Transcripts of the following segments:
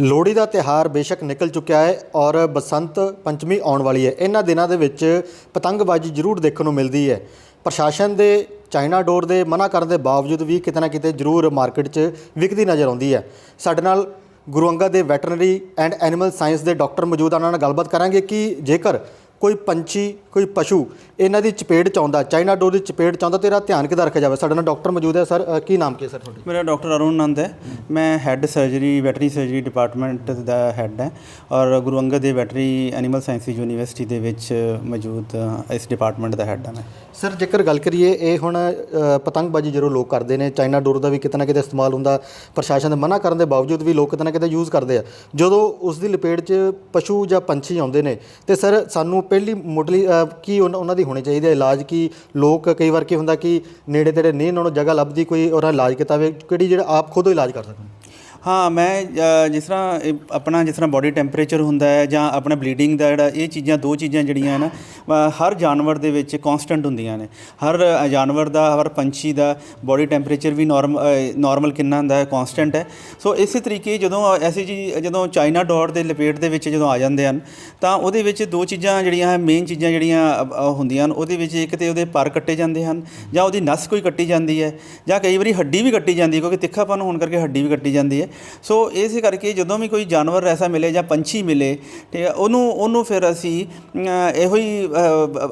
ਲੋਹੜੀ ਦਾ ਤਿਹਾਰ ਬੇਸ਼ੱਕ ਨਿਕਲ ਚੁੱਕਿਆ ਹੈ ਔਰ ਬਸੰਤ ਪੰਚਮੀ ਆਉਣ ਵਾਲੀ ਹੈ। ਇਹਨਾਂ ਦਿਨਾਂ ਦੇ ਵਿੱਚ ਪਤੰਗਬਾਜ਼ੀ ਜ਼ਰੂਰ ਦੇਖਣ ਨੂੰ ਮਿਲਦੀ ਹੈ। ਪ੍ਰਸ਼ਾਸਨ ਦੇ, ਚਾਈਨਾ ਡੋਰ ਦੇ ਮਨਾ ਕਰਨ ਦੇ ਬਾਵਜੂਦ ਵੀ ਕਿਤੇ ਨਾ ਕਿਤੇ ਜ਼ਰੂਰ ਮਾਰਕੀਟ 'ਚ ਵਿਕਦੀ ਨਜ਼ਰ ਆਉਂਦੀ ਹੈ। ਸਾਡੇ ਨਾਲ ਗੁਰੂ ਅੰਗਦ ਦੇ ਵੈਟਰਨਰੀ ਐਂਡ ਐਨੀਮਲ ਸਾਇੰਸ ਦੇ ਡਾਕਟਰ ਮੌਜੂਦ ਹਨ ਉਹਨਾਂ ਨਾਲ ਗੱਲਬਾਤ ਕਰਾਂਗੇ ਕਿ ਜੇਕਰ ਕੋਈ ਪੰਛੀ ਕੋਈ ਪਸ਼ੂ ਇਹਨਾਂ ਦੀ ਚਪੇਟ ਚ ਆਉਂਦਾ ਚਾਈਨਾ ਡੋਰ ਦੀ ਚਪੇਟ ਚ ਆਉਂਦਾ ਤੇ ਇਹਦਾ ਧਿਆਨ ਕਿੱਦਾਂ ਰੱਖਿਆ ਜਾਵੇ? ਸਾਡੇ ਨਾਲ ਡਾਕਟਰ ਮੌਜੂਦ ਹੈ ਸਰ ਕੀ ਨਾਮ ਕੀ ਹੈ ਸਰ ਤੁਹਾਡਾ? ਮੇਰਾ ਡਾਕਟਰ ਅਰੁਣ ਨੰਦ ਹੈ। ਮੈਂ head surgery veterinary surgery department ਦਾ ਹੈੱਡ ਹੈ ਔਰ Guru Angad Dev veterinary animal sciences university ਦੇ ਵਿੱਚ ਮੌਜੂਦ ਇਸ ਡਿਪਾਰਟਮੈਂਟ ਦਾ ਹੈੱਡ ਹਾਂ ਮੈਂ। ਸਰ ਜੇਕਰ ਗੱਲ ਕਰੀਏ ਇਹ ਹੁਣ ਪਤੰਗਬਾਜ਼ੀ ਜਦੋਂ ਲੋਕ ਕਰਦੇ ਨੇ ਚਾਈਨਾ ਡੋਰ ਦਾ ਵੀ ਕਿਤੇ ਨਾ ਕਿਤੇ ਇਸਤੇਮਾਲ ਹੁੰਦਾ ਪ੍ਰਸ਼ਾਸਨ ਦੇ ਮਨਾ ਕਰਨ ਦੇ ਬਾਵਜੂਦ ਵੀ ਲੋਕ ਕਿਤੇ ਨਾ ਕਿਤੇ ਯੂਜ਼ ਕਰਦੇ ਆ। ਜਦੋਂ ਉਸ ਦੀ ਲਪੇਟ 'ਚ ਪਸ਼ੂ ਜਾਂ ਪੰਛੀ ਆਉਂਦੇ ਨੇ ਤੇ ਸਰ ਸਾਨੂੰ ਪਹਿਲੀ ਮੁੱਢਲੀ ਅ, ਕੀ ਉਹਨਾਂ ਉਹਨਾਂ ਦੀ ਹੋਣੀ ਚਾਹੀਦੀ ਹੈ ਇਲਾਜ? ਕੀ ਲੋਕ ਕਈ ਵਾਰ ਕੀ ਹੁੰਦਾ ਕਿ ਨੇੜੇ ਤੇੜੇ ਨਹੀਂ ਉਹਨਾਂ ਨੂੰ ਜਗ੍ਹਾ ਲੱਭਦੀ ਕੋਈ ਉਹਨਾਂ ਇਲਾਜ ਕੀਤਾ ਹੋਵੇ ਕਿਹੜੀ ਜਿਹੜਾ ਆਪ ਖੁਦ ਇਲਾਜ ਕਰ ਸਕਣ? ਹਾਂ, ਮੈਂ ਜਿਸ ਤਰ੍ਹਾਂ, ਇਹ ਆਪਣਾ ਜਿਸ ਤਰ੍ਹਾਂ ਬਾਡੀ ਟੈਂਪਰੇਚਰ ਹੁੰਦਾ ਹੈ ਜਾਂ ਆਪਣਾ ਬਲੀਡਿੰਗ ਦਾ ਜਿਹੜਾ, ਇਹ ਚੀਜ਼ਾਂ, ਦੋ ਚੀਜ਼ਾਂ ਜਿਹੜੀਆਂ ਨਾ ਹਰ ਜਾਨਵਰ ਦੇ ਵਿੱਚ ਕਨਸਟੈਂਟ ਹੁੰਦੀਆਂ ਨੇ। ਹਰ ਜਾਨਵਰ ਦਾ, ਹਰ ਪੰਛੀ ਦਾ ਬਾਡੀ ਟੈਂਪਰੇਚਰ ਵੀ ਨਾਰਮ ਨਾਰਮਲ ਕਿੰਨਾ ਹੁੰਦਾ ਹੈ ਕਨਸਟੈਂਟ ਹੈ। ਸੋ ਇਸੇ ਤਰੀਕੇ ਜਦੋਂ ਐਸੀ ਜੀ, ਜਦੋਂ ਚਾਈਨਾ ਡੋਰ ਦੇ ਲਪੇਟ ਦੇ ਵਿੱਚ ਜਦੋਂ ਆ ਜਾਂਦੇ ਹਨ, ਤਾਂ ਉਹਦੇ ਵਿੱਚ ਦੋ ਚੀਜ਼ਾਂ ਜਿਹੜੀਆਂ ਹੈ ਮੇਨ ਚੀਜ਼ਾਂ ਜਿਹੜੀਆਂ ਹੁੰਦੀਆਂ ਹਨ। ਉਹਦੇ ਵਿੱਚ ਇੱਕ ਤੇ ਉਹਦੇ ਪਰ ਕੱਟੇ ਜਾਂਦੇ ਹਨ, ਜਾਂ ਉਹਦੀ ਨਸ ਕੋਈ ਕੱਟੀ ਜਾਂਦੀ ਹੈ, ਜਾਂ ਕਈ ਵਾਰੀ ਹੱਡੀ ਵੀ ਕੱਟੀ ਜਾਂਦੀ ਹੈ, ਕਿਉਂਕਿ ਤਿੱਖਾਪਨ ਹੋਣ ਕਰਕੇ ਹੱਡੀ ਵੀ ਕੱਟੀ ਜਾਂਦੀ ਹੈ। ਸੋ ਇਸ ਕਰਕੇ ਜਦੋਂ ਵੀ ਕੋਈ ਜਾਨਵਰ ਐਸਾ ਮਿਲੇ ਜਾਂ ਪੰਛੀ ਮਿਲੇ ਤੇ ਉਹਨੂੰ ਉਹਨੂੰ ਫਿਰ ਅਸੀਂ ਇਹੋ ਹੀ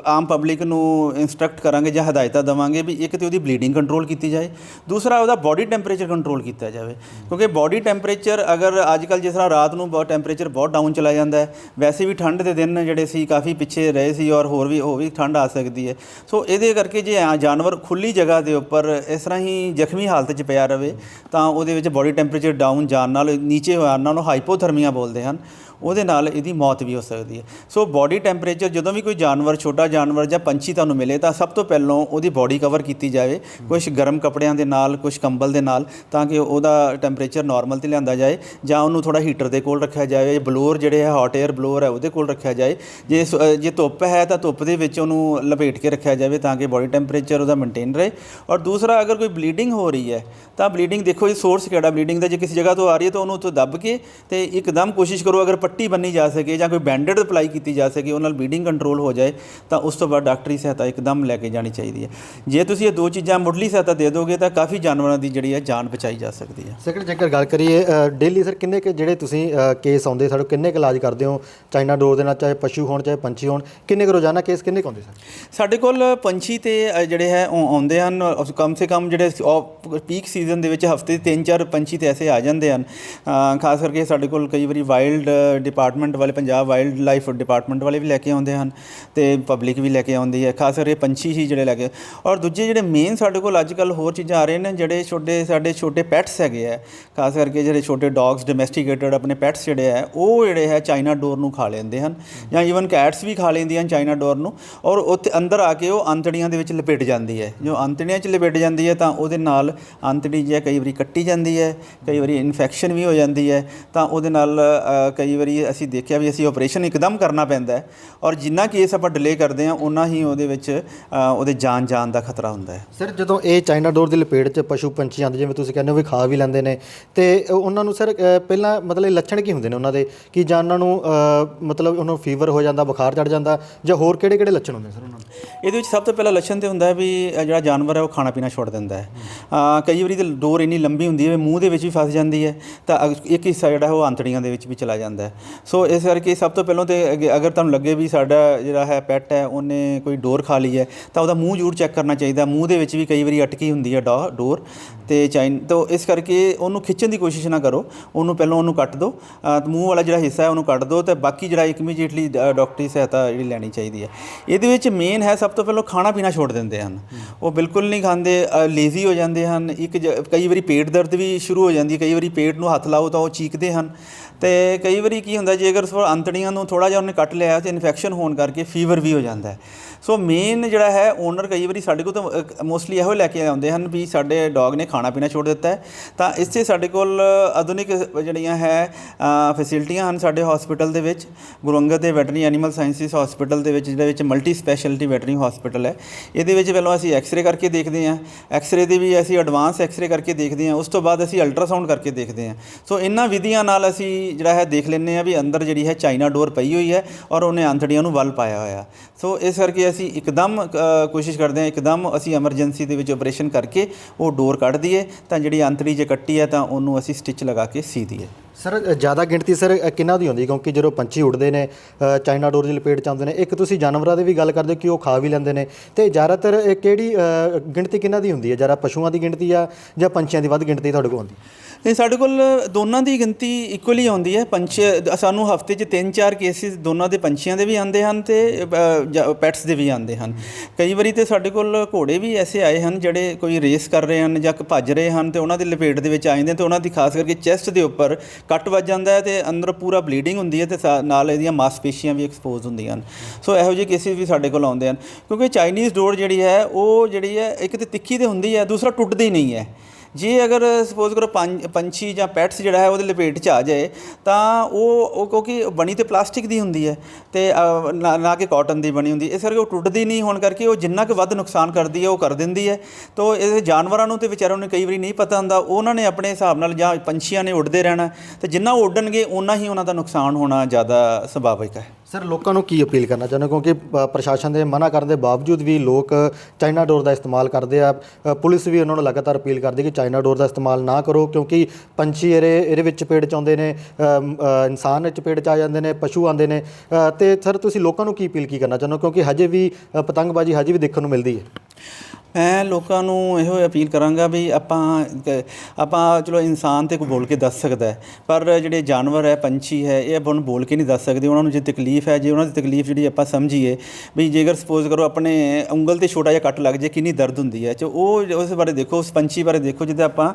ਆਮ ਪਬਲਿਕ ਨੂੰ ਇਨਸਟਰਕਟ ਕਰਾਂਗੇ ਜਾਂ ਹਦਾਇਤਾਂ ਦੇਵਾਂਗੇ ਵੀ ਇੱਕ ਤੇ ਉਹਦੀ ਬਲੀਡਿੰਗ ਕੰਟਰੋਲ ਕੀਤੀ ਜਾਏ, ਦੂਸਰਾ ਉਹਦਾ ਬਾਡੀ ਟੈਂਪਰੇਚਰ ਕੰਟਰੋਲ ਕੀਤਾ ਜਾਵੇ। ਕਿਉਂਕਿ ਬਾਡੀ ਟੈਂਪਰੇਚਰ ਅਗਰ ਅੱਜ ਕੱਲ ਜਿਸ ਤਰ੍ਹਾਂ ਰਾਤ ਨੂੰ ਬਹੁਤ ਟੈਂਪਰੇਚਰ ਬਹੁਤ ਡਾਊਨ ਚਲਾ ਜਾਂਦਾ ਹੈ, ਵੈਸੇ ਵੀ ਠੰਡ ਦੇ ਦਿਨ ਜਿਹੜੇ ਸੀ ਕਾਫੀ ਪਿੱਛੇ ਰਹੇ ਸੀ ਔਰ ਹੋਰ ਵੀ ਹੋ ਵੀ ਠੰਡ ਆ ਸਕਦੀ ਹੈ। ਸੋ ਇਹਦੇ ਕਰਕੇ ਜੇ ਆ ਜਾਨਵਰ ਖੁੱਲੀ ਜਗ੍ਹਾ ਦੇ ਉੱਪਰ ਇਸ ਤਰ੍ਹਾਂ ਹੀ ਜ਼ਖਮੀ ਹਾਲਤ 'ਚ ਪਿਆ ਰਵੇ, ਤਾਂ ਉਹਦੇ ਵਿੱਚ ਬਾਡੀ ਟੈਂਪਰੇਚਰ ਡਾਊਨ ਜਾਣ ਨਾਲ ਨੀਚੇ ਹੋਣ ਨਾਲ ਹਾਈਪੋਥਰਮੀਆ ਬੋਲਦੇ ਹਨ। ਉਹਦੇ ਨਾਲ ਇਹਦੀ ਮੌਤ ਵੀ ਹੋ ਸਕਦੀ ਹੈ। ਸੋ ਬਾਡੀ ਟੈਂਪਰੇਚਰ ਜਦੋਂ ਵੀ ਕੋਈ ਜਾਨਵਰ, ਛੋਟਾ ਜਾਨਵਰ ਜਾਂ ਪੰਛੀ ਤੁਹਾਨੂੰ ਮਿਲੇ ਤਾਂ ਸਭ ਤੋਂ ਪਹਿਲਾਂ ਉਹਦੀ ਬਾਡੀ ਕਵਰ ਕੀਤੀ ਜਾਵੇ। ਕੁਝ ਗਰਮ ਕੱਪੜਿਆਂ ਦੇ ਨਾਲ ਕੁਝ ਕੰਬਲ ਦੇ ਨਾਲ ਤਾਂ ਕਿ ਉਹਦਾ ਟੈਂਪਰੇਚਰ ਨਾਰਮਲ ਤੇ ਲਿਆਂਦਾ ਜਾਏ ਜਾਂ ਉਹਨੂੰ ਥੋੜਾ ਹੀਟਰ ਦੇ ਕੋਲ ਰੱਖਿਆ ਜਾਵੇ। ਬਲੋਰ ਜਿਹੜੇ ਹੈ ਹੌਟ 에ਅਰ ਬਲੋਰ ਹੈ ਉਹਦੇ ਕੋਲ ਰੱਖਿਆ ਜਾਏ। ਜੇ ਸ- ਜੇ ਧੁੱਪ ਹੈ ਤਾਂ ਧੁੱਪ ਦੇ ਵਿੱਚ ਉਹਨੂੰ ਲਪੇਟ ਕੇ ਰੱਖਿਆ ਜਾਵੇ ਤਾਂ ਕਿ ਬਾਡੀ ਟੈਂਪਰੇਚਰ ਉਹਦਾ ਮੇਨਟੇਨ ਰਹੇ। ਔਰ ਦੂਸਰਾ, ਅਗਰ ਕੋਈ ਬਲੀਡਿੰਗ ਹੋ ਰਹੀ ਹੈ ਤਾਂ ਬਲੀਡਿੰਗ ਦੇਖੋ ਇਹ ਸੋਰਸ ਕਿਹੜਾ? ਬਲੀਡਿੰਗ ਦਾ ਜੇ ਕਿਸੇ ਜਗ੍ਹਾ ਤੋਂ ਆ ਰਹੀ ਹੈ ਤਾਂ ਉਹਨੂੰ ਉੱਥੋਂ ਦੱਬ ਕੇ ਤੇ ਇੱਕਦਮ ਕੋਸ਼ਿਸ਼ ਕਰੋ ਅਗਰ ਪੱਟੀ ਬੰਨੀ ਜਾ ਸਕੇ ਜਾਂ ਕੋਈ ਬੈਂਡੇਡ ਅਪਲਾਈ ਕੀਤੀ ਜਾ ਸਕੇ ਉਹਨਾਂ ਨਾਲ ਬਲੀਡਿੰਗ ਕੰਟਰੋਲ ਹੋ ਜਾਏ ਤਾਂ ਉਸ ਤੋਂ ਬਾਅਦ ਡਾਕਟਰੀ ਸਹਾਇਤਾ ਇੱਕਦਮ ਲੈ ਕੇ ਜਾਣੀ ਚਾਹੀਦੀ ਹੈ। ਜੇ ਤੁਸੀਂ ਇਹ ਦੋ ਚੀਜ਼ਾਂ ਮੁੱਢਲੀ ਸਹਾਇਤਾ ਦੇ ਦੋਗੇ ਤਾਂ ਕਾਫੀ ਜਾਨਵਰਾਂ ਦੀ ਜਿਹੜੀ ਹੈ ਜਾਨ ਬਚਾਈ ਜਾ ਸਕਦੀ ਹੈ। ਸੈਕੰਡ ਜੇਕਰ ਗੱਲ ਕਰੀਏ ਡੇਲੀ ਸਰ ਕਿੰਨੇ ਕੁ ਜਿਹੜੇ ਤੁਸੀਂ ਕੇਸ ਆਉਂਦੇ ਸਾਡੇ ਕਿੰਨੇ ਕੁ ਇਲਾਜ ਕਰਦੇ ਹੋ? ਚਾਈਨਾ ਡੋਰ ਦੇ ਨਾਲ ਚਾਹੇ ਪਸ਼ੂ ਹੋਣ ਚਾਹੇ ਪੰਛੀ ਹੋਣ ਕਿੰਨੇ ਕੁ ਰੋਜ਼ਾਨਾ ਕੇਸ ਕਿੰਨੇ ਕੁ ਆਉਂਦੇ ਸਰ? ਸਾਡੇ ਕੋਲ ਪੰਛੀ ਤੇ ਜਿਹੜੇ ਹੈ ਉਹ ਆਉਂਦੇ ਹਨ ਕਮ ਸੇ ਕਮ ਜਿਹੜੇ ਪੀਕ ਸੀਜ਼ਨ ਦੇ ਵਿੱਚ ਹਫ਼ਤੇ ਤਿੰਨ ਚਾਰ ਪੰਛੀ ਤੇ ਐਸੇ ਆ ਜਾਂਦੇ ਹਨ। ਖਾਸ ਕਰਕੇ ਸਾਡੇ ਕੋਲ ਕਈ ਵਾਰੀ ਵਾਈਲਡ ਡਿਪਾਰਟਮੈਂਟ ਵਾਲੇ, ਪੰਜਾਬ ਵਾਈਲਡ ਲਾਈਫ ਡਿਪਾਰਟਮੈਂਟ ਵਾਲੇ ਵੀ ਲੈ ਕੇ ਆਉਂਦੇ ਹਨ ਤੇ ਪਬਲਿਕ ਵੀ ਲੈ ਕੇ ਆਉਂਦੀ ਹੈ, ਖਾਸ ਕਰਕੇ ਪੰਛੀ ਹੀ ਜਿਹੜੇ ਲੈ ਕੇ ਔਰ ਦੂਜੇ ਜਿਹੜੇ ਮੇਨ ਸਾਡੇ ਕੋਲ ਅੱਜ ਕੱਲ ਹੋਰ ਚੀਜ਼ਾਂ ਆ ਰਹੀਆਂ ਨੇ, ਜਿਹੜੇ ਛੋਟੇ, ਸਾਡੇ ਛੋਟੇ ਪੈਟਸ ਹੈਗੇ ਆ, ਖਾਸ ਕਰਕੇ ਜਿਹੜੇ ਛੋਟੇ ਡੌਗਸ ਡੋਮੈਸਟੀਕੇਟਡ ਆਪਣੇ ਪੈਟਸ ਜਿਹੜੇ ਆ, ਉਹ ਜਿਹੜੇ ਹੈ ਚਾਈਨਾ ਡੋਰ ਨੂੰ ਖਾ ਲੈਂਦੇ ਹਨ ਜਾਂ ਈਵਨ ਕੈਟਸ ਵੀ ਖਾ ਲੈਂਦੀਆਂ ਚਾਈਨਾ ਡੋਰ ਨੂੰ, ਔਰ ਉੱਥੇ ਅੰਦਰ ਆ ਕੇ ਉਹ ਅੰਤੜੀਆਂ ਦੇ ਵਿੱਚ ਲਪੇਟ ਜਾਂਦੀ ਹੈ। ਜੋ ਅੰਤੜੀਆਂ 'ਚ ਲਪੇਟ ਜਾਂਦੀ ਹੈ ਤਾਂ ਉਹਦੇ ਨਾਲ ਅੰਤੜੀ ਜੇ ਕਈ ਵਾਰੀ ਕੱਟੀ ਜਾਂਦੀ ਹੈ, ਕਈ ਵਾਰੀ ਇਨਫੈਕਸ਼ਨ ਵੀ ਹੋ ਜਾਂਦੀ ਹੈ ਤਾਂ ਉਹਦੇ ਨਾਲ ਕਈ ਵਾਰੀ ਅਸੀਂ ਦੇਖਿਆ ਵੀ ਅਸੀਂ ਆਪਰੇਸ਼ਨ ਇੱਕਦਮ ਕਰਨਾ ਪੈਂਦਾ ਹੈ ਔਰ ਜਿੰਨਾ ਕੇਸ ਆਪਾਂ ਡਿਲੇ ਕਰਦੇ ਹਾਂ ਉਨਾ ਹੀ ਉਹਦੇ ਵਿੱਚ ਅ, ਉਹਦੇ ਜਾਨ ਜਾਨ ਦਾ ਖਤਰਾ ਹੁੰਦਾ ਹੈ। ਸਰ ਜਦੋਂ ਇਹ ਚਾਈਨਾ ਡੋਰ ਦੀ ਲਪੇਟ 'ਚ ਪਸ਼ੂ ਪੰਛੀ ਆਉਂਦੇ ਜਿਵੇਂ ਤੁਸੀਂ ਕਹਿੰਦੇ ਹੋ ਵੀ ਖਾ ਵੀ ਲੈਂਦੇ ਨੇ ਤੇ ਉਹ- ਉਹਨਾਂ ਨੂੰ ਸਰ ਅ, ਪਹਿਲਾਂ ਮਤਲਬ ਲੱਛਣ ਕੀ ਹੁੰਦੇ ਨੇ ਉਹਨਾਂ ਦੇ? ਕਿ ਜਾਂ ਉਹਨਾਂ ਨੂੰ ਅ, ਮਤਲਬ ਉਹਨੂੰ ਫੀਵਰ ਹੋ ਜਾਂਦਾ ਬੁਖਾਰ ਚੜ ਜਾਂਦਾ ਜਾਂ ਹੋਰ ਕਿਹੜੇ ਕਿਹੜੇ ਲੱਛਣ ਹੁੰਦੇ ਸਰ ਉਹਨਾਂ ਨੂੰ ਇਹਦੇ ਵਿੱਚ ਸਭ ਤੋਂ ਪਹਿਲਾ ਲੱਛਣ ਤੇ ਹੁੰਦਾ ਹੈ ਵੀ ਇਹ ਜਿਹੜਾ ਜਾਨਵਰ ਹੈ ਉਹ ਖਾਣਾ ਪੀਣਾ ਛੱਡ ਦਿੰਦਾ ਹੈ। ਅ, ਕਈ ਵਾਰੀ ਤੇ ਡੋਰ ਇੰਨੀ ਲੰਬੀ ਹੁੰਦੀ ਹੈ ਵੀ ਮੂੰਹ ਦੇ ਵਿੱਚ ਵੀ ਫਸ ਜਾਂਦੀ ਹੈ ਤਾਂ ਅਗ- ਇੱਕ ਹਿੱਸਾ ਜਿਹੜਾ ਉਹ ਅੰਤੜੀਆਂ ਦੇ ਵਿੱਚ ਵੀ ਚਲਾ ਜਾਂਦਾ ਹੈ। ਸੋ ਇਸ ਕਰਕੇ ਸਭ ਤੋਂ ਪਹਿਲਾਂ ਤੇ ਅਗਰ ਤੁਹਾਨੂੰ ਲੱਗੇ ਵੀ ਸਾਡਾ ਜਿਹੜਾ ਹੈ ਪੈਟ ਹੈ, ਉਹਨੇ ਕੋਈ ਡੋਰ ਖਾ ਲਈ ਹੈ, ਤਾਂ ਉਹਦਾ ਮੂੰਹ ਜ਼ਰੂਰ ਚੈੱਕ ਕਰਨਾ ਚਾਹੀਦਾ। ਮੂੰਹ ਦੇ ਵਿੱਚ ਵੀ ਕਈ ਵਾਰੀ ਅਟਕੀ ਹੁੰਦੀ ਹੈ ਡੋ- ਡੋਰ ਤੇ ਚਾਈਨ ਤੋਂ ਇਸ ਕਰਕੇ ਉਹਨੂੰ ਖਿੱਚਣ ਦੀ ਕੋਸ਼ਿਸ਼ ਨਾ ਕਰੋ। ਉਹਨੂੰ ਪਹਿਲਾਂ ਉਹਨੂੰ ਕੱਟ ਦਿਓ ਮੂੰਹ ਵਾਲਾ ਜਿਹੜਾ ਹਿੱਸਾ ਹੈ ਉਹਨੂੰ ਕੱਟ ਦਿਓ ਤੇ ਬਾਕੀ ਜਿਹੜਾ ਇਮੀਡੀਏਟਲੀ ਡਾਕਟਰੀ ਸਹਾਇਤਾ ਜਿਹੜੀ ਲੈਣੀ ਚਾਹੀਦੀ ਹੈ। ਇਹਦੇ ਵਿੱਚ ਮੇਨ ਹੈ ਸਭ ਤੋਂ ਪਹਿਲਾਂ ਖਾਣਾ ਪੀਣਾ ਛੋੜ ਦਿੰਦੇ ਹਨ। ਉਹ ਬਿਲਕੁਲ ਨਹੀਂ ਖਾਂਦੇ ਲੇਜ਼ੀ ਹੋ ਜਾਂਦੇ ਹਨ। ਇੱਕ ਜ- ਕਈ ਵਾਰੀ ਪੇਟ ਦਰਦ ਵੀ ਸ਼ੁਰੂ ਹੋ ਜਾਂਦੀ ਹੈ। ਕਈ ਵਾਰੀ ਪੇਟ ਨੂੰ ਹੱਥ ਲਾਓ ਤਾਂ ਉਹ ਚੀਕਦੇ ਹਨ। ਤੇ ਕਈ ਵਾਰੀ ਕੀ ਹੁੰਦਾ ਜੇ ਅਗਰ ਅੰਤੜੀਆਂ ਨੂੰ ਥੋੜਾ ਜਿਹਾ ਉਹਨੇ ਕੱਟ ਲਿਆ ਤੇ ਇਨਫੈਕਸ਼ਨ ਹੋਣ ਕਰਕੇ ਫੀਵਰ ਵੀ ਹੋ ਜਾਂਦਾ ਹੈ। ਸੋ ਮੇਨ ਜਿਹੜਾ ਹੈ ਓਨਰ ਕਈ ਵਾਰੀ ਸਾਡੇ ਕੋਲ ਤਾਂ ਮੋਸਟਲੀ ਇਹੋ ਲੈ ਕੇ ਆਉਂਦੇ ਹਨ ਵੀ ਸਾਡੇ ਡੌਗ ਨੇ ਖਾਣਾ ਪੀਣਾ ਛੋੜ ਦਿੱਤਾ ਹੈ। ਤਾਂ ਇਸੇ ਸਾਡੇ ਕੋਲ ਆਧੁਨਿਕ ਜਿਹੜੀਆਂ ਹੈ ਫੈਸਿਲਿਟੀਆਂ ਹਨ ਸਾਡੇ ਹਸਪੀਟਲ ਦੇ ਵਿੱਚ। ਗੁਰੂ ਅੰਗਦ ਦੇ ਵੈਟਰਨਰੀ ਐਨੀਮਲ ਸਾਇੰਸਿਸ ਹਸਪੀਟਲ ਦੇ ਵਿੱਚ, ਜਿਹਦੇ ਵਿੱਚ ਮਲਟੀ ਸਪੈਸ਼ਲਿਟੀ ਵੈਟਰਨਰੀ ਹਸਪੀਟਲ ਹੈ। ਇਹਦੇ ਵਿੱਚ ਪਹਿਲਾਂ ਅਸੀਂ ਐਕਸ-ਰੇ ਕਰਕੇ ਦੇਖਦੇ ਹਾਂ। ਐਕਸ-ਰੇ ਦੇ ਵੀ ਅਸੀਂ ਐਡਵਾਂਸ ਐਕਸ-ਰੇ ਕਰਕੇ ਦੇਖਦੇ ਹਾਂ। ਉਸ ਤੋਂ ਬਾਅਦ ਅਸੀਂ ਅਲਟਰਾਸਾਊਂਡ ਕਰਕੇ ਦੇਖਦੇ ਹਾਂ। ਸੋ ਇਹਨਾਂ ਵਿਧੀਆਂ ਨਾਲ ਅਸੀਂ ਜਿਹੜਾ ਹੈ ਦੇਖ ਲੈਂਦੇ ਹਾਂ ਵੀ ਅੰਦਰ ਜਿਹੜੀ ਹੈ ਚਾਈਨਾ ਡੋਰ ਪਈ ਹੋਈ ਹੈ ਔਰ ਉਹਨੇ ਆਂਤੜੀਆਂ ਨੂੰ ਵੱਲ ਪਾਇਆ ਹੋਇਆ। ਸੋ ਇਸ ਕਰਕੇ ਅਸੀਂ ਇੱਕਦਮ ਕੋਸ਼ਿਸ਼ ਕਰਦੇ ਹਾਂ ਇੱਕਦਮ ਅਸੀਂ ਐਮਰਜੈਂਸੀ ਦੇ ਵਿੱਚ ਆਪਰੇਸ਼ਨ ਕਰਕੇ ਉਹ ਡੋਰ ਕੱਢ ਦਈਏ। ਤਾਂ ਜਿਹੜੀ ਆਂਤੜੀ ਜੇ ਕੱਟੀ ਹੈ ਤਾਂ ਉਹਨੂੰ ਅਸੀਂ ਸਟਿਚ ਲਗਾ ਕੇ ਸੀ ਦਈਏ। ਸਰ ਜ਼ਿਆਦਾ ਗਿਣਤੀ ਸਰ ਕਿੰਨਾ ਕਿਹਨਾਂ ਦੀ ਹੁੰਦੀ? ਕਿਉਂਕਿ ਜਦੋਂ ਪੰਛੀ ਉੱਡਦੇ ਨੇ ਚਾਈਨਾ ਡੋਰ ਦੀ ਲਪੇਟ ਚ ਆਉਂਦੇ ਨੇ, ਇੱਕ ਤੁਸੀਂ ਜਾਨਵਰਾਂ ਦੀ ਵੀ ਗੱਲ ਕਰਦੇ ਹੋ ਕਿ ਉਹ ਖਾ ਵੀ ਲੈਂਦੇ ਨੇ। ਤੇ ਜ਼ਿਆਦਾਤਰ ਕਿਹੜੀ ਗਿਣਤੀ ਕਿਹਨਾਂ ਦੀ ਹੁੰਦੀ ਹੈ? ਜ਼ਿਆਦਾ ਪਸ਼ੂਆਂ ਦੀ ਗਿਣਤੀ ਆ ਜਾਂ ਪੰਛੀਆਂ ਦੀ ਵੱਧ ਗਿਣਤੀ ਤੁਹਾਡੇ ਕੋਲ ਹੁੰਦੀ? ਨਹੀਂ, ਸਾਡੇ ਕੋਲ ਦੋਨਾਂ ਦੀ ਗਿਣਤੀ ਇਕੁਅਲੀ ਆਉਂਦੀ ਹੈ। ਪੰਛ, ਸਾਨੂੰ ਹਫ਼ਤੇ 'ਚ ਤਿੰਨ ਚਾਰ ਕੇਸਿਸ ਦੋਨਾਂ ਦੇ ਪੰਛੀਆਂ ਦੇ ਵੀ ਆਉਂਦੇ ਹਨ ਤੇ ਪੈਟਸ ਦੇ ਵੀ ਆਉਂਦੇ ਹਨ। ਕਈ ਵਾਰੀ ਤੇ ਸਾਡੇ ਕੋਲ ਘੋੜੇ ਵੀ ਐਸੇ ਆਏ ਹਨ ਜਿਹੜੇ ਕੋਈ ਰੇਸ ਕਰ ਰਹੇ ਹਨ ਜਾਂ ਭੱਜ ਰਹੇ ਹਨ ਤੇ ਉਹਨਾਂ ਦੀ ਲਪੇਟ ਦੇ ਵਿੱਚ ਆ ਜਾਂਦੇ ਤੇ ਉਹਨਾਂ ਦੀ ਖਾਸ ਕਰਕੇ ਚੈਸਟ ਦੇ ਉੱਪਰ ਕੱਟ ਵੱਜ ਜਾਂਦਾ ਹੈ ਤੇ ਅੰਦਰ ਪੂਰਾ ਬਲੀਡਿੰਗ ਹੁੰਦੀ ਹੈ ਤੇ ਸਾ- ਨਾਲ ਇਹਦੀਆਂ ਮਾਸਪੇਸ਼ੀਆਂ ਵੀ ਐਕਸਪੋਜ਼ ਹੁੰਦੀਆਂ ਹਨ। ਸੋ ਇਹੋ ਜਿਹੇ ਕੇਸਿਸ ਵੀ ਸਾਡੇ ਕੋਲ ਆਉਂਦੇ ਹਨ। ਕਿਉਂਕਿ ਚਾਈਨੀਜ਼ ਡੋਰ ਜਿਹੜੀ ਹੈ, ਉਹ ਜਿਹੜੀ ਹੈ, ਇੱਕ ਤੇ ਤਿੱਖੀ ਤੇ ਹੁੰਦੀ ਹੈ, ਦੂਸਰਾ ਟੁੱਟਦੀ ਨਹੀਂ ਹੈ। ਜੇ ਅਗਰ ਸਪੋਜ਼ ਕਰੋ ਪੰਛੀ ਜਾਂ ਪੈਟਸ ਜਿਹੜਾ ਹੈ ਉਹਦੇ ਲਪੇਟ 'ਚ ਆ ਜਾਏ, ਤਾਂ ਉਹ ਉਹ ਕਿਉਂਕਿ ਬਣੀ ਤੇ ਪਲਾਸਟਿਕ ਦੀ ਹੁੰਦੀ ਹੈ ਤੇ ਨਾ ਕਿ ਕਾਟਨ ਦੀ ਬਣੀ ਹੁੰਦੀ ਹੈ। ਇਸ ਕਰਕੇ ਉਹ ਟੁੱਟਦੀ ਨਹੀਂ ਹੋਣ ਕਰਕੇ ਉਹ ਜਿੰਨਾ ਕੁ ਵੱਧ ਨੁਕਸਾਨ ਕਰਦੀ ਹੈ, ਉਹ ਕਰ ਦਿੰਦੀ ਹੈ ਤੋ ਇਹ ਜਾਨਵਰਾਂ ਨੂੰ ਤੇ ਵਿਚਾਰਿਆਂ ਨੂੰ ਕਈ ਵਾਰੀ ਨਹੀਂ ਪਤਾ ਹੁੰਦਾ, ਉਹਨਾਂ ਨੇ ਆਪਣੇ ਹਿਸਾਬ ਨਾਲ ਜਾਂ ਪੰਛੀਆਂ ਨੇ ਉੱਡਦੇ ਰਹਿਣਾ, ਤੇ ਜਿੰਨਾ ਉਹ ਉੱਡਣਗੇ, ਓਨਾ ਹੀ ਉਹਨਾਂ ਦਾ ਨੁਕਸਾਨ ਹੋਣਾ ਜ਼ਿਆਦਾ ਸੁਭਾਵਿਕ ਹੈ ਸਰ ਲੋਕਾਂ ਨੂੰ ਕੀ ਅਪੀਲ ਕਰਨਾ ਚਾਹੁੰਦੇ ਹੋ? ਕਿਉਂਕਿ ਅ, ਪ੍ਰਸ਼ਾਸਨ ਦੇ ਮਨਾ ਕਰਨ ਦੇ ਬਾਵਜੂਦ ਵੀ ਲੋਕ ਚਾਈਨਾ ਡੋਰ ਦਾ ਇਸਤੇਮਾਲ ਕਰਦੇ ਆ। ਅ, ਪੁਲਿਸ ਵੀ ਉਹਨਾਂ ਨੂੰ ਲਗਾਤਾਰ ਅਪੀਲ ਕਰਦੀ ਕਿ ਚਾਈਨਾ ਡੋਰ ਦਾ ਇਸਤੇਮਾਲ ਨਾ ਕਰੋ ਕਿਉਂਕਿ ਪੰਛੀ ਇਹਦੇ ਇਹਦੇ ਵਿੱਚ ਚਪੇੜ ਚ ਆਉਂਦੇ ਨੇ ਅ, ਮ, ਅ, ਇਨਸਾਨ ਚਪੇੜ ਚ ਆ ਜਾਂਦੇ ਨੇ ਪਸ਼ੂ ਆਉਂਦੇ ਨੇ। ਅ, ਤੇ ਸਰ ਤੁਸੀਂ ਲੋਕਾਂ ਨੂੰ ਕੀ ਅਪੀਲ ਕੀ ਕਰਨਾ ਚਾਹੁੰਦੇ ਹੋ? ਕਿਉਂਕਿ ਹਜੇ ਵੀ ਅ, ਪਤੰਗਬਾਜ਼ੀ ਹਜੇ ਵੀ ਦੇਖਣ ਨੂੰ ਮਿਲਦੀ ਹੈ। ਮੈਂ ਲੋਕਾਂ ਨੂੰ ਇਹੋ ਅਪੀਲ ਕਰਾਂਗਾ ਵੀ ਆਪਾਂ ਆਪਾਂ ਚਲੋ ਇਨਸਾਨ ਤੇ ਕੋਈ ਬੋਲ ਕੇ ਦੱਸ ਸਕਦਾ ਪਰ ਜਿਹੜੇ ਜਾਨਵਰ ਹੈ, ਪੰਛੀ ਹੈ, ਇਹ ਆਪਾਂ ਨੂੰ ਬੋਲ ਕੇ ਨਹੀਂ ਦੱਸ ਸਕਦੇ, ਉਹਨਾਂ ਨੂੰ ਜੇ ਤਕਲੀਫ ਹੈ, ਜੇ ਉਹਨਾਂ ਦੀ ਤਕਲੀਫ ਜਿਹੜੀ ਆਪਾਂ ਸਮਝੀਏ, ਵੀ ਜੇਕਰ ਸਪੋਜ਼ ਕਰੋ ਆਪਣੇ ਉਂਗਲ ਤੇ ਛੋਟਾ ਜਿਹਾ ਕੱਟ ਲੱਗ ਜੇ ਕਿੰਨੀ ਦਰਦ ਹੁੰਦੀ ਹੈ, ਤੇ ਉਹ ਉਸ ਬਾਰੇ ਦੇਖੋ, ਉਸ ਪੰਛੀ ਬਾਰੇ ਦੇਖੋ ਜਿੱਦਾਂ ਆਪਾਂ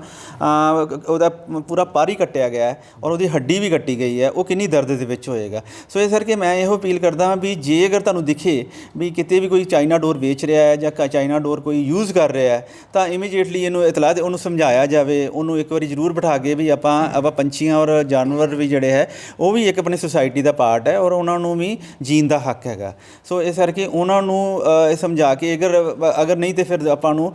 ਉਹਦਾ ਪੂਰਾ ਪਾਰੀ ਕੱਟਿਆ ਗਿਆ ਹੈ ਔਰ ਉਹਦੀ ਹੱਡੀ ਵੀ ਕੱਟੀ ਗਈ ਹੈ, ਉਹ ਕਿੰਨੀ ਦਰਦ ਦੇ ਵਿੱਚ ਹੋਏਗਾ। ਸੋ ਇਸ ਕਰਕੇ ਮੈਂ ਇਹੋ ਅਪੀਲ ਕਰਦਾ ਹਾਂ ਵੀ ਜੇ ਅਗਰ ਤੁਹਾਨੂੰ ਦਿਖੇ ਵੀ ਕਿਤੇ ਵੀ ਕੋਈ ਚਾਈਨਾ ਡੋਰ ਵੇਚ ਰਿਹਾ ਹੈ ਜਾਂ ਕ- ਚਾਈਨਾ ਡੋਰ ਕੋਈ ਯੂਜ਼ ਕਰ ਰਿਹਾ ਹੈ, ਤਾਂ ਇਮੀਡੀਏਟਲੀ ਇਹਨੂੰ ਇਤਲਾਹ ਦੇ ਉਹਨੂੰ ਸਮਝਾਇਆ ਜਾਵੇ, ਉਹਨੂੰ ਇੱਕ ਵਾਰੀ ਜ਼ਰੂਰ ਬਿਠਾ ਕੇ ਵੀ ਆਪਾਂ ਆਪਾਂ ਪੰਛੀਆਂ ਔਰ ਜਾਨਵਰ ਵੀ ਜਿਹੜੇ ਹੈ, ਉਹ ਵੀ ਇੱਕ ਆਪਣੀ ਸੁਸਾਇਟੀ ਦਾ ਪਾਰਟ ਹੈ ਔਰ ਉਹਨਾਂ ਨੂੰ ਵੀ ਜੀਣ ਦਾ ਹੱਕ ਹੈਗਾ। ਸੋ ਇਸ ਕਰਕੇ ਉਹਨਾਂ ਨੂੰ ਇਹ ਸਮਝਾ ਕੇ ਅਗਰ ਅਗਰ ਨਹੀਂ ਤੇ ਫਿਰ ਆਪਾਂ ਨੂੰ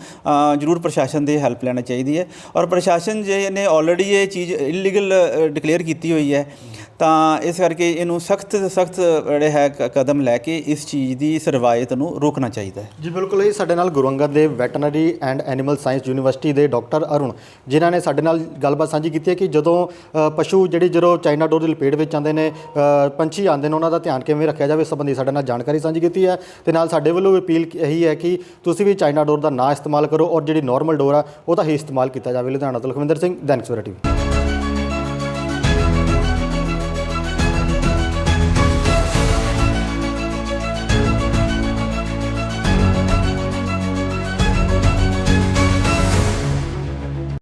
ਜ਼ਰੂਰ ਪ੍ਰਸ਼ਾਸਨ ਦੀ ਹੈਲਪ ਲੈਣਾ ਚਾਹੀਦੀ ਹੈ। ਔਰ ਪ੍ਰਸ਼ਾਸਨ ਜੇ ਨੇ ਆਲਰੇਡੀ ਇਹ ਚੀਜ਼ ਇਲੀਗਲ ਡਿਕਲੇਅਰ ਕੀਤੀ ਹੋਈ ਹੈ ਤਾਂ ਇਸ ਕਰਕੇ ਇਹਨੂੰ ਸਖਤ ਸਖਤ ਜਿਹੜੇ ਹੈ ਕਦਮ ਲੈ ਕੇ ਇਸ ਚੀਜ਼ ਦੀ ਸਰਵਾਇਤ ਨੂੰ ਰੋਕਣਾ ਚਾਹੀਦਾ ਹੈ। ਜੀ, ਬਿਲਕੁਲ ਇਹ ਸਾਡੇ ਨਾਲ ਗੁਰੰਗਦ ਅੰਗਦ ਦੇ veterinary and animal science university ਦੇ ਡਾਕਟਰ ਅਰੁਣ, ਜਿਨ੍ਹਾਂ ਨੇ ਸਾਡੇ ਨਾਲ ਗੱਲਬਾਤ ਸਾਂਝੀ ਕੀਤੀ ਹੈ ਕਿ ਜਦੋਂ ਪਸ਼ੂ ਜਿਹੜੀ ਜਦੋਂ ਚਾਈਨਾ ਡੋਰ ਦੀ ਲਪੇਟ ਵਿੱਚ ਆਉਂਦੇ ਨੇ ਪੰਛੀ ਆਉਂਦੇ ਨੇ, ਉਹਨਾਂ ਦਾ ਧਿਆਨ ਕਿਵੇਂ ਰੱਖਿਆ ਜਾਵੇ, ਇਸ ਸੰਬੰਧੀ ਸਾਡੇ ਨਾਲ ਜਾਣਕਾਰੀ ਸਾਂਝੀ ਕੀਤੀ ਹੈ। ਤੇ ਨਾਲ ਸਾਡੇ ਵੱਲੋਂ ਅਪੀਲ ਇਹੀ ਹੈ ਕਿ ਤੁਸੀਂ ਵੀ ਚਾਈਨਾ ਡੋਰ ਦਾ ਨਾ ਇਸਤੇਮਾਲ ਕਰੋ ਔਰ ਜਿਹੜੀ ਨਾਰਮਲ ਡੋਰ ਆ ਉਹਦਾ ਹੀ ਇਸਤੇਮਾਲ ਕੀਤਾ ਜਾਵੇ। ਲੁਧਿਆਣਾ ਤੋਂ ਲਖਵਿੰਦਰ ਸਿੰਘ, ਦੈਨਿਕ ਸਵੇਰਾ ਟੀਵੀ।